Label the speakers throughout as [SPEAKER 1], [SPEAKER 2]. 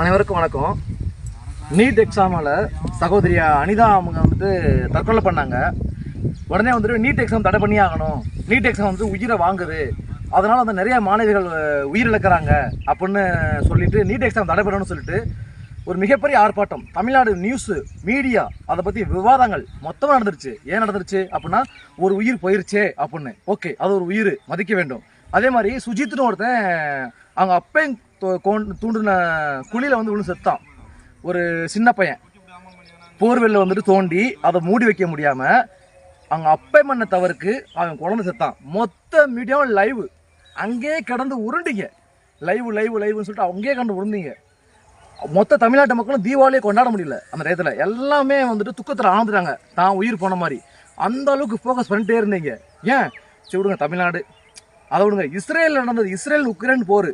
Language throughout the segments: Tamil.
[SPEAKER 1] அனைவருக்கும் வணக்கம். நீட் எக்ஸாமில் சகோதரியா அனிதா அவங்க வந்து தற்கொலை பண்ணாங்க. உடனே வந்துட்டு நீட் எக்ஸாம் தடை பண்ணி ஆகணும். நீட் எக்ஸாம் வந்து உயிரை வாங்குது. அதனால் வந்து நிறைய மாணவிகள் உயிரிழக்கிறாங்க அப்படின்னு சொல்லிட்டு நீட் எக்ஸாம் தடை பண்ணணும்னு சொல்லிட்டு ஒரு மிகப்பெரிய ஆர்ப்பாட்டம். தமிழ்நாடு நியூஸு மீடியா அதை பற்றி விவாதங்கள் மொத்தமாக நடந்துருச்சு. ஏன் நடந்துருச்சு அப்படின்னா ஒரு உயிர் போயிருச்சே அப்படின்னு. ஓகே அது ஒரு உயிர் மதிக்க வேண்டும். அதே மாதிரி சுஜித்னு ஒருத்தன் அவங்க அப்பையும் தூண்டின குழியில் வந்து விழுந்து செத்தான். ஒரு சின்ன பையன். போர்வெல்ல வந்துட்டு தோண்டி அதை மூடி வைக்க முடியாமல் அவங்க அப்பை மண்ண தவறுக்கு அவன் குழந்தை செத்தான். மொத்த மீடியாவும் லைவ் அங்கேயே கிடந்து உருண்டிங்க. லைவ் லைவ் லைவ்னு சொல்லிட்டு அங்கேயே கண்டு உருண்டிங்க. மொத்த தமிழ்நாட்டு மக்களும் தீபாவளியை கொண்டாட முடியல அந்த நேரத்தில் எல்லாமே வந்துட்டு துக்கத்தில் ஆழ்ந்துட்டாங்க. தான் உயிர் போன மாதிரி. அந்த அளவுக்கு ஃபோக்கஸ் பண்ணிட்டே இருந்தீங்க. ஏன்? சரி விடுங்க தமிழ்நாடு. அதை விடுங்க. இஸ்ரேல் நடந்தது இஸ்ரேல் உக்ரைன் போர்.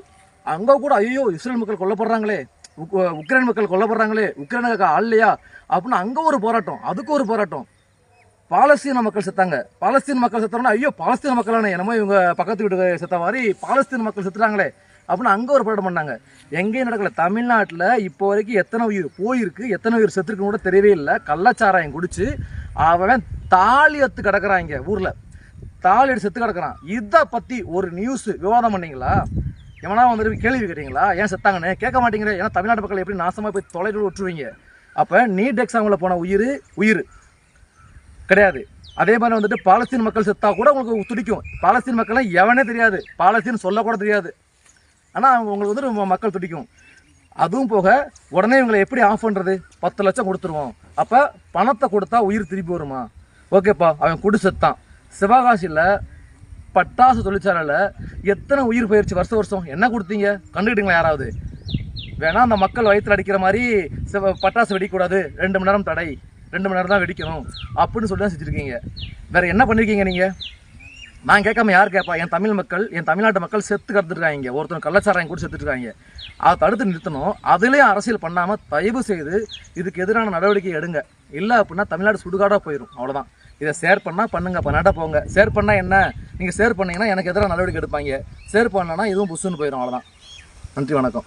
[SPEAKER 1] அங்கே கூட ஐயோ இஸ்ரேல் மக்கள் கொல்லப்படுறாங்களே உக்- உக்ரைன் மக்கள் கொல்லப்படுறாங்களே உக்ரைனுக்கு ஆள் இல்லையா அப்படின்னு அங்கே ஒரு போராட்டம் அதுக்கு ஒரு போராட்டம். பாலஸ்தீன மக்கள் செத்தாங்க. பாலஸ்தீன மக்கள் செத்தாங்கன்னா ஐயோ பாலஸ்தீன மக்களான என்னமோ இவங்க பக்கத்து வீட்டு செத்த மாதிரி பாலஸ்தீன மக்கள் செத்துட்டாங்களே அப்படின்னு அங்கே ஒரு போராட்டம் பண்ணாங்க. எங்கேயும் நடக்கல. தமிழ்நாட்டில் இப்போ வரைக்கும் எத்தனை உயிர் போயிருக்கு எத்தனை உயிர் செத்துருக்குன்னு கூட தெரியவே இல்லை. கள்ளச்சாராயம் குடிச்சு அவன் தாலி எத்து கிடக்குறான் இங்கே ஊரில். தாலி எடுத்து செத்து கிடக்குறான். இதை பற்றி ஒரு நியூஸ் விவாதம் பண்ணீங்களா? எவனா வந்துட்டு கேள்வி கேட்டீங்களா? ஏன் செத்தாங்கன்னு? கேட்க மாட்டேங்கிறேன் ஏன்னா தமிழ்நாட்டு மக்கள் எப்படி நாசமாக போய் தொலைவில் விட்டுருவீங்க அப்போ நீட் எக்ஸாமில் போன உயிர் உயிர். கிடையாது. அதே மாதிரி வந்துட்டு பாலஸ்தீன் மக்கள் செத்தா கூட உங்களுக்கு துடிக்கும். பாலஸ்தீன் மக்கள்லாம் எவனே தெரியாது. பாலஸ்தீன் சொல்லக்கூட தெரியாது. ஆனால் அவங்க உங்களுக்கு வந்துட்டு மக்கள் துடிக்கும். அதுவும் போக உடனே இவங்களை எப்படி ஆஃப் பண்ணுறது பத்து லட்சம் கொடுத்துருவோம். அப்போ பணத்தை கொடுத்தா உயிர் திருப்பி வருமா? ஓகேப்பா அவன் குடி செத்தான் சிவகாசியில் பட்டாசு தொழிற்சாலையில் எத்தனை உயிர் பயிற்சி வருஷம் வருஷம்? என்ன கொடுத்தீங்க? கண்டுக்கிட்டீங்களா யாராவது? வேணா அந்த மக்கள் வயிற்றுல அடிக்கிற மாதிரி பட்டாசு வெடிக்கக்கூடாது. ரெண்டு மணி நேரம் தடை. ரெண்டு மணி நேரம் தான் வெடிக்கணும். அப்படின்னு சொல்லி தான் செஞ்சுருக்கீங்க. வேற என்ன பண்ணிருக்கீங்க நீங்க? நான் கேட்காம யார் கேட்பா என் தமிழ் மக்கள் என் தமிழ்நாட்டு மக்கள் செத்து கருத்துருக்காங்க ஒருத்தர் கள்ளச்சாராயம் கூட செத்துட்ருக்காங்க அதை தடுத்து நிறுத்தணும். அதுலேயும் அரசியல் பண்ணாமல் தயவு செய்து இதுக்கு எதிரான நடவடிக்கை எடுங்க. இல்லை அப்படின்னா தமிழ்நாடு சுடுகாடாக போயிடும் அவ்வளோதான் இதை ஷேர் பண்ணால் பண்ணுங்க. பண்ணாட்டா போங்க. ஷேர் பண்ணால் என்ன? நீங்கள் ஷேர் பண்ணிங்கன்னா எனக்கு எதிராக நடவடிக்கை எடுப்பாங்க. ஷேர் பண்ணனா இதுவும் புஷ்ஷுன்னு போயிடும் அவ்வளோதான் நன்றி வணக்கம்.